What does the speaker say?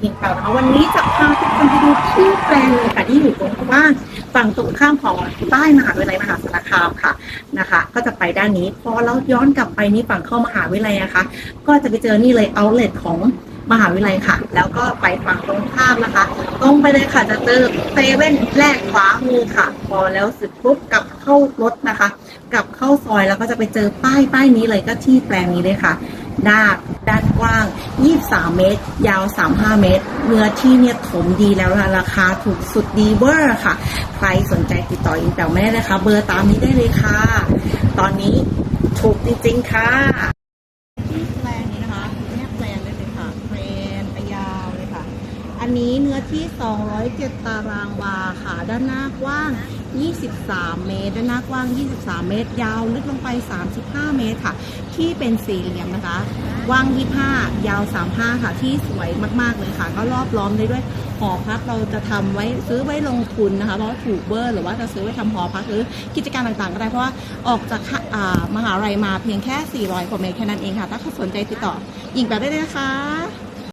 หญิงเก่านะคะวันนี้จะพาทุกคนไปดูที่แปลงเลยค่ะที่อยู่ตรงว่างฝั่งตรงข้ามของใต้มหาวิทยาลัยมหาสารคามค่ะนะคะ ก็จะไปด้านนี้พอเราย้อนกลับไปนี่ฝั่งเข้ามหาวิทยาลัยนะคะ ก็จะไปเจอนี่เลยเอาเลทของมหาวิทยาลัยค่ะ แล้วก็ไปฝั่งตรงข้ามนะคะ ตรงไปเลยค่ะจะเจอเซเว่นแรกขวามือค่ะ พอแล้วเสร็จปุ๊บกลับเข้ารถนะคะ กลับเข้าซอยแล้วก็จะไปเจอป้ายป้ายนี้เลยก็ที่แปลงนี้เลยค่ะ ด้านด้านกว้าง 23 เมตร ยาว 35 เมตร เนื้อที่เนี่ยถมดีแล้วนะราคาถูกสุดดีเวอร์ค่ะ ใครสนใจติดต่ออินแปลไม่ได้เลยค่ะ เบอร์ตามนี้ได้เลยค่ะ ตอนนี้ถูกจริงๆค่ะ ที่แปลงนี้นะคะแยกแปลงได้เลยค่ะแปลงไปยาวเลยค่ะันนี้เนื้อที่ 207 ตารางวาค่ะ ด้านหน้ากว้าง 23 เมตร ด้านหน้ากว้าง 23 เมตร ยาวลึกลงไป 35 เมตรค่ะ ที่เป็นสี่เหลี่ยมนะคะ กว้าง 25 ยาว 35 ค่ะ ที่สวยมาก ๆ เลยค่ะ ก็รอบล้อมเลยด้วยหอพักเราจะทำไว้ซื้อไว้ลงทุนนะคะ เพราะถูกเบอร์หรือว่าจะซื้อไว้ทำหอพักหรือกิจการต่างๆก็ได้เพราะว่าออกจากมหาลัยมาเพียงแค่ 400 กว่าเมตรแค่นั้นเองค่ะ ถ้าใครสนใจติดต่อหญิงแบบได้เลยนะคะ